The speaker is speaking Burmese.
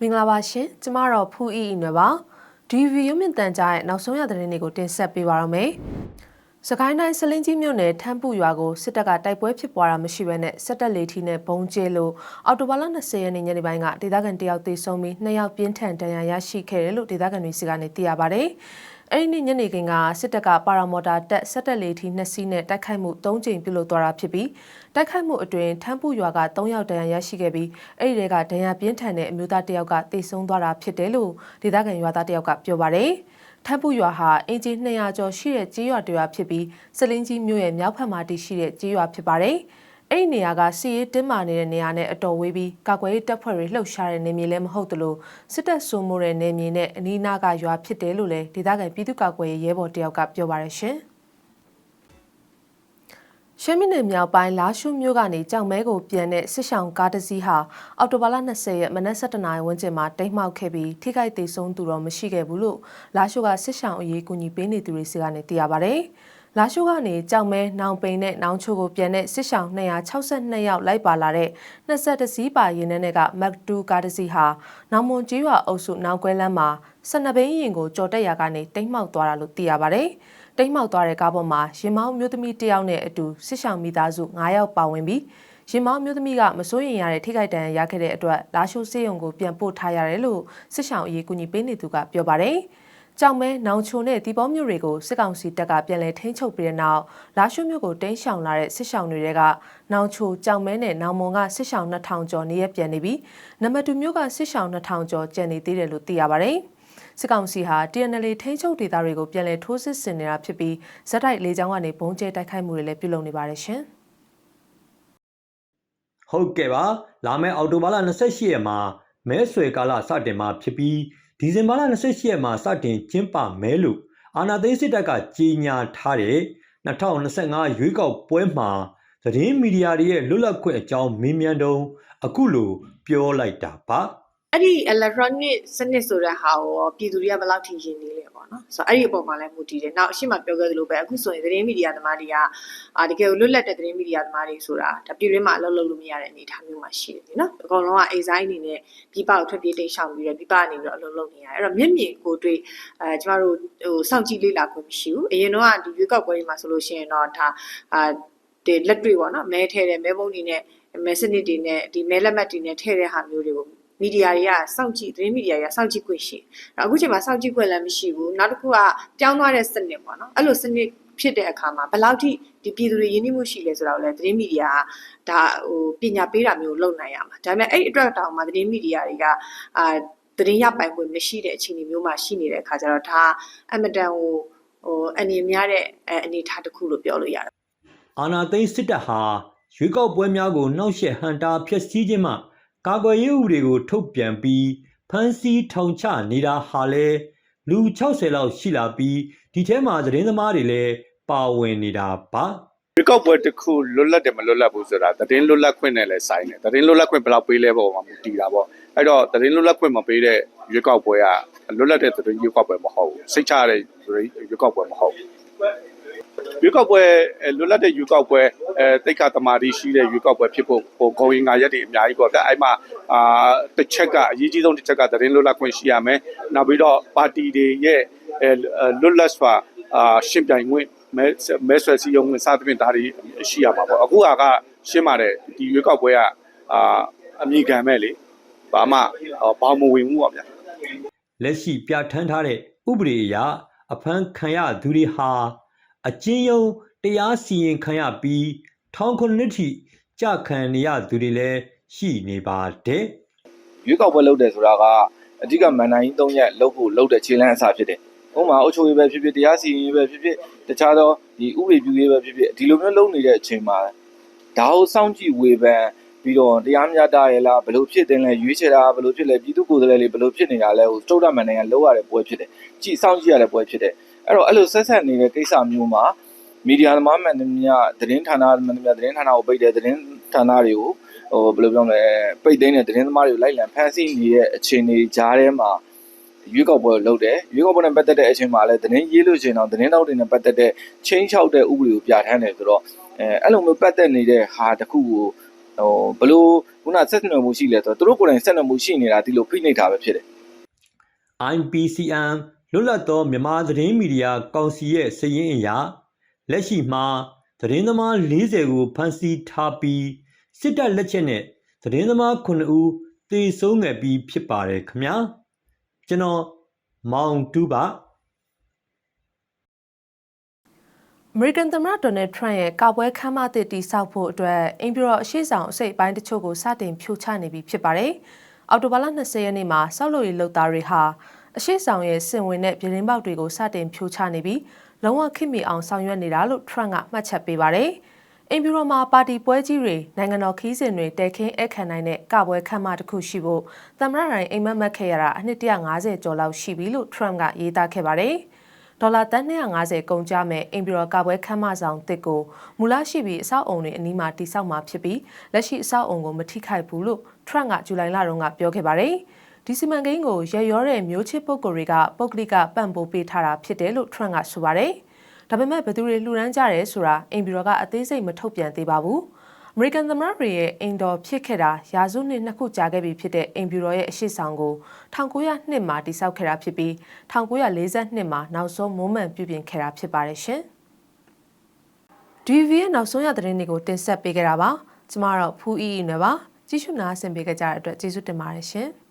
မင်္ဂလာပါရှင်ကျမတော့ဖူးအီအီနွယ်ပါဒီဗီရုံမြင့်တန်ကြားရဲ့နောက်ဆုံးရသတင်းတွေကိုတင်ဆက်ပေးပါရမယ်စကိုင်းတိုင်းစလင်းကြီးမြို့နယ်ထမ်းပူရွာကိုစစ်တပ်ကတိုက်ပွဲဖြစ်ပွားတာမရှိဘဲနဲ့စစ်တပ်လေထီနဲ့ဘုံကျဲလို့အော်တိုဘာလ20ရက်နေ့ညနေပိုင်းကဒေသခံတယောက်သေဆုံးပြီး2ယောက်ပြင်းထန်ဒဏ်ရာရရှိခဲ့တယ်လို့ဒေသခံတွေစီကနေသိရပါဗျ။ အဲ့ဒီနေ့ညနေခင်းကစစ်တပ်ကပါရာမော်တာတက်စစ်တပ်လေထီ2စီးနဲ့တိုက်ခိုက်မှု3ကြိမ်ပြုလုပ်သွားတာဖြစ်ပြီးတိုက်ခိုက်မှုအတွင်းထမ်းပူရွာက3ယောက်ဒဏ်ရာရရှိခဲ့ပြီးအဲ့ဒီတွေကဒဏ်ရာပြင်းထန်တဲ့အမျိုးသားတယောက်ကသေဆုံးသွားတာဖြစ်တယ်လို့ဒေသခံရွာသားတယောက်ကပြောပါတယ်။ထပ်ပူရွာဟာအင်ဂျီ200ကျော်ရှိတဲ့ကြေးရွာတရွာဖြစ်ပြီးစလင်းကြီးမြို့ရဲ့မြောက်ဘက်မှာတည်ရှိတဲ့ကြေးရွာဖြစ်ပါတယ်။ အဲ့ဒီနေရာကစီရေးတင်းမာနေတဲ့နေရာနဲ့အတော်ဝေးပြီးကာကွယ်ရေးတပ်ဖွဲ့တွေလှုပ်ရှားတဲ့နေမြေလည်းမဟုတ်သလိုစစ်တပ်စိုးမိုးတဲ့နေမြေနဲ့အနီးနားကရွာဖြစ်တယ်လို့လည်းဒေသခံပြည်သူ့ကာကွယ်ရေးရဲဘော်တယောက်ကပြောပါရရှင်။ရှမ်းပြည်နယ်မြောက်ပိုင်းလာရှုမြို့ကနေကြောင်မဲကိုပြန်တဲ့စစ်ဆောင်ကားတစ်စီးဟာအော်တိုဘာလ20ရက်မနက်7:00နာရီဝန်းကျင်မှာတိတ်မှောက်ခဲ့ပြီးထိခိုက်ဒေဆုံးသူတော့မရှိခဲ့ဘူးလို့လာရှုကစစ်ဆောင်အရေးကူညီပေးနေသူတွေစီကနေသိရပါဗျ။ လာရှုကနေကြောင်မဲနောင်ပိန်နဲ့နောင်ချိုကိုပြန်တဲ့စစ်ဆောင်262ယောက်လိုက်ပါလာတဲ့20စီးပါရင်ထဲကမက်တူကားတစ်စီးဟာနောင်မွန်ကြီးရွာအုပ်စုနောက်ကွဲလမ်းမှာ12ဘိန်းရင်ကိုကြော်တက်ရာကနေတိတ်မှောက်သွားတာလို့သိရပါဗျ။တိတ်မှောက်သွားတဲ့ကားပေါ်မှာရင်မောင်းမျိုးသမီးတစ်ယောက်နဲ့အတူစစ်ဆောင်မိသားစု9ယောက်ပါဝင်ပြီးရင်မောင်းမျိုးသမီးကမစိုးရင်ရတဲ့ထိခိုက်ဒဏ်ရာရခဲ့တဲ့အတွက်လာရှိုးစေးရုံကိုပြန်ပို့ထားရတယ်လို့စစ်ဆောင်အရေးကူညီပေးနေသူကပြောပါတယ်။ ကြောင်မဲနောင်ချုံနဲ့ဒီပေါမျိုးတွေကိုစစ်ကောင်စီတပ်ကပြန်လည်ထိန်းချုပ်ပြီးတဲ့နောက်လာရှုမြို့ကိုတင်းရှောင်လာတဲ့စစ်ဆောင်တွေကနောင်ချိုကြောင်မဲနဲ့နောင်မွန်ကစစ်ဆောင်2000ကျော်နေရပြန်နေပြီးနံပါတ်2မြို့ကစစ်ဆောင်2000ကျော်ကျန်နေသေးတယ်လို့သိရပါတယ်။စစ်ကောင်စီဟာ TNL ထိန်းချုပ်ဒေသတွေကိုပြန်လည်ထိုးစစ်ဆင်နေတာဖြစ်ပြီးဇက်တိုက်လေးချောင်းကနေဘုံကျဲတိုက်ခိုက်မှုတွေလည်းပြုလုပ်နေပါတယ်ရှင်။ဟုတ်ကဲ့ပါလာမယ့်အောက်တိုဘာလ28ရက်မှာမဲဆွယ်ကာလစတင်မှာဖြစ်ပြီး ဒီဇင်ဘာလ28ရက်မှာစတင်ကျင်းပမဲလို့အာဏာသိမ်းစစ်တပ်ကကြေညာထားတဲ့2025ရွေးကောက်ပွဲမှာသတင်းမီဒီယာတွေရဲ့လွတ်လပ်ခွင့်အကြောင်းမေးမြန်းတုံးအခုလိုပြောလိုက်တာပါ။ အဲ့ဒီ electronic စနစ်ဆိုတဲ့ဟာကိုပြည်သူတွေကဘယ်လောက်ထိရင်းနေလဲပေါ့နော်ဆိုတော့အဲ့ဒီအပေါ်မှာလည်းမူတည်တယ်နောက်အရှိမပြောခဲ့သလိုပဲအခုဆိုရင်သတင်းမီဒီယာသမားတွေကအာတကယ်လွတ်လပ်တဲ့သတင်းမီဒီယာသမားတွေဆိုတာဒါပြည်တွင်းမှာအလုပ်လုပ်လို့မရတဲ့အနေအထားမျိုးမှာရှိတယ်နော်အကုန်လုံးက exile အနေနဲ့ပြည်ပကိုထွက်ပြေးတိတ်ရှောင်ပြီးတော့ပြည်ပကနေပြီးတော့အလုပ်လုပ်နေရတယ်အဲ့တော့မျက်မြင်ကိုတွေ့အဲကျမတို့ဟိုစောင့်ကြည့်လေ့လာခွင့်မရှိဘူးအရင်တော့ကဒီရွေးကောက်ပွဲတွေမှာဆိုလို့ရှိရင်တော့ဒါအာဒီလက်တွေ့ပေါ့နော်မဲထဲတယ်မဲပုံးတွေနဲ့မဲစနစ်တွေနဲ့ဒီမဲလက်မှတ်တွေနဲ့ထည့်တဲ့ဟာမျိုးတွေကို မီဒီယာတွေကစောင့်ကြည့်သတင်းမီဒီယာတွေကစောင့်ကြည့်ခွင့်ရှိတယ်အခုချိန်မှာစောင့်ကြည့်ခွင့်လည်းမရှိဘူးနောက်တစ်ခုကပြောင်းသွားတဲ့စနစ်ပေါ့နော်အဲ့လိုစနစ်ဖြစ်တဲ့အခါမှာဘယ်လောက်ထိဒီပြည်သူတွေရင်းနှီးမှုရှိလဲဆိုတာကိုလည်းသတင်းမီဒီယာကဒါဟိုပညာပေးတာမျိုးလုပ်နိုင်ရမှာဒါပေမဲ့အဲ့အတွက်တောင်မှသတင်းမီဒီယာတွေကအာသတင်းရပိုင်ခွင့်မရှိတဲ့အခြေအနေမျိုးမှာရှိနေတဲ့အခါကျတော့ဒါအမတန်ဟိုဟိုအနေများတဲ့အနေထားတစ်ခုလို့ပြောလို့ရတယ်အာနာသိန်းစစ်တပ်ဟာရွေးကောက်ပွဲများကိုနှောက်ယှက်ဟန်တာဖျက်ဆီးခြင်းမှ ကာကွယ်ရေးဥပဒေကိုထုတ်ပြန်ပြီးဖမ်းဆီးထောင်ချနေတာဟာလဲလူ60လောက်ရှိလာပြီးဒီထဲမှာသတင်းသမားတွေလည်းပါဝင်နေတာပါရွေးကောက်ပွဲတစ်ခုလွတ်လပ်တယ်မလွတ်လပ်ဘူးဆိုတာသတင်းလွတ်လပ်ခွင့်နဲ့လည်းဆိုင်တယ်သတင်းလွတ်လပ်ခွင့်ဘယ်လောက်ပေးလဲပေါ်မှာမူတည်တာပေါ့အဲ့တော့သတင်းလွတ်လပ်ခွင့်မပေးတဲ့ရွေးကောက်ပွဲကလွတ်လပ်တဲ့သတင်းရွေးကောက်ပွဲမဟုတ်ဘူးစိတ်ချရတဲ့ရွေးကောက်ပွဲမဟုတ်ဘူး ရွေးကောက်ပွဲလွတ်လပ်တဲ့ရွေးကောက်ပွဲအဲတိတ်ခါတမာတိရှိတဲ့ရွေးကောက်ပွဲဖြစ်ဖို့ဟိုဂုံရင်ငါရက်တွေအများကြီးပေါ့ဒါအဲ့မှာအာတစ်ချက်ကအရေးကြီးဆုံးတစ်ချက်ကသတင်းလွတ်လပ်ခွင့်ရှိရမယ်နောက်ပြီးတော့ပါတီတွေရဲ့လွတ်လပ်စွာအာရှင်းပြိုင်ခွင့်မဲမဲဆွယ်စည်းရုံးဝင်စသဖြင့်ဒါတွေရှိရမှာပေါ့အခုကရှင်းပါတယ်ဒီရွေးကောက်ပွဲကအာအမိခံမဲ့လေဘာမှဘာမဝင်ဘူးပေါ့ဗျာလက်ရှိပြဋ္ဌာန်းထားတဲ့ဥပဒေအရအဖမ်းခံရသူတွေဟာ အကျဉ်းရုံးတရားစီရင်ခံရပြီးထောင်ခုနှစ်ထိကြာခံနေရသူတွေလည်းရှိနေပါတယ်ရွေးကောက်ပွဲလုပ်တယ်ဆိုတာကအဓိကမန်နိုင်ကြီး၃ရက်လုပ်ဖို့လုပ်တဲ့ခြေလှမ်းအစားဖြစ်တယ်။ဥပမာအုပ်ချုပ်ရေးပဲဖြစ်ဖြစ်တရားစီရင်ရေးပဲဖြစ်ဖြစ်တခြားသောဒီဥပဒေပြုရေးပဲဖြစ်ဖြစ်ဒီလိုမျိုးလုပ်နေတဲ့အချိန်မှာဒါကိုစောင့်ကြည့်ဝေဖန်ပြီးတော့တရားမျှတရဲ့လားဘယ်လိုဖြစ်တင်လဲရွေးချယ်တာဘယ်လိုဖြစ်လဲပြည်သူကိုယ်စားလှယ်တွေဘယ်လိုဖြစ်နေတာလဲဟိုစတုဒ္ဓမန်နိုင်ငံလောက်ရတဲ့ပွဲဖြစ်တယ်။ကြည့်စောင့်ကြည့်ရတဲ့ပွဲဖြစ်တယ်။ အဲ့တော့အဲ့လိုဆက်ဆက်နေတဲ့ကိစ္စမျိုးမှာမီဒီယာသမားမှန်သမျှသတင်းဌာနမှန်သမျှသတင်းဌာနကိုပိတ်တယ်သတင်းဌာနတွေကိုဟိုဘယ်လိုပြောမလဲပိတ်သိမ်းတဲ့သတင်းသမားတွေကိုလိုက်လံဖမ်းဆီးနေတဲ့အခြေအနေကြားထဲမှာရွေးကောက်ပွဲလုပ်တယ်ရွေးကောက်ပွဲနဲ့ပတ်သက်တဲ့အချိန်မှာလည်းသတင်းရေးလို့ရှိရင်တော့သတင်းတောက်တွေနဲ့ပတ်သက်တဲ့ချင်းချောက်တဲ့ဥပဒေကိုပြဋ္ဌာန်းတယ်ဆိုတော့အဲအဲ့လိုမျိုးပတ်သက်နေတဲ့ဟာတခုကိုဟိုဘလို့ခုနဆက်နွယ်မှုရှိလဲဆိုတော့သူတို့ကိုယ်တိုင်ဆက်နွယ်မှုရှိနေတာဒီလိုဖိနှိပ်တာပဲဖြစ်တယ် IPCM လွတ်လပ်သောမြန်မာသတင်းမီဒီယာကောင်စီရဲ့စည်ရင်းအရလက်ရှိမှာသတင်းသမား40ကိုဖမ်းဆီးထားပြီးစစ်တပ်လက်ချက်နဲ့သတင်းသမား9ဦးသေဆုံးခဲ့ပြီးဖြစ်ပါတယ်ခင်ဗျာကျွန်တော်မောင်တူပါအမေရိကန်သမ္မတဒေါ်နယ်ထရန့်ရဲ့ကာပွဲခမ်းမသစ်တီဆောက်ဖို့အတွက်အင်ပြူရောအရှိဆောင်အစိတ်အပိုင်းတချို့ကိုစတင်ဖြိုချနေပြီဖြစ်ပါတယ်။အော်တိုဘာလ20ရက်နေ့မှာဆောက်လုပ်ရေးလုပ်သားတွေဟာ အရှိဆောင်ရဲ့စင်ဝင်တဲ့ပြည်ရင်းပေါက်တွေကိုစတင်ဖြိုချနေပြီးလုံးဝခိမိအောင်ဆောင်ရွက်နေတာလို့ထရန့်ကမှတ်ချက်ပေးပါတယ်။အင်ပြူရောမှာပါတီပွဲကြီးတွေနိုင်ငံတော်ခီးစဉ်တွေတဲခင်းအခမ်းနိုင်တဲ့ကပွဲခမ်းမတစ်ခုရှိဖို့သမ္မတတိုင်းအိမ်မက်မက်ခဲ့ရတာအနှစ်150ကျော်လောက်ရှိပြီလို့ထရန့်ကရေးသားခဲ့ပါတယ်။ဒေါ်လာတန်း250ကုန်ကြမဲ့အင်ပီရော်ကပွဲခမ်းမဆောင်တစ်ကိုမူလရှိပြီးအဆောက်အုံတွေအနီးမှာတိစောက်မှာဖြစ်ပြီးလက်ရှိအဆောက်အုံကိုမထိခိုက်ဘူးလို့ထရန့်ကဇူလိုင်လတုန်းကပြောခဲ့ပါတယ်။ ဒီစီမံကိန်းကိုရရောတဲ့မျိုးချစ်ပုဂ္ဂိုလ်တွေကပုဂ္ဂလိကပံ့ပိုးပေးထားတာဖြစ်တယ်လို့ထရန့်ကဆိုပါတယ်။ဒါပေမဲ့ဘယ်သူတွေလှူဒန်းကြရဲဆိုတာအင်ပီရော်ကအသေးစိတ်မထုတ်ပြန်သေးပါဘူး။အမေရိကန်သမ္မတတွေရဲ့အိမ်တော်ဖြစ်ခဲ့တာရာစုနှစ်နှစ်ခုကြာခဲ့ပြီဖြစ်တဲ့အိမ်ပြူတော်ရဲ့အရှိဆောင်ကို1902မှာတိစောက်ခဲ့တာဖြစ်ပြီး1942မှာနောက်ဆုံးမိုးမှန်ပြုပြင်ခဲ့တာဖြစ်ပါတယ်ရှင်။ DV ရဲ့နောက်ဆုံးရသတင်းတွေကိုတင်ဆက်ပေးခဲ့တာပါ။ကျမတော့ဖူးအီအီနဲ့ပါကြည့်ရှုနားဆင်ပေးကြတဲ့အတွက်ကျေးဇူးတင်ပါတယ်ရှင်။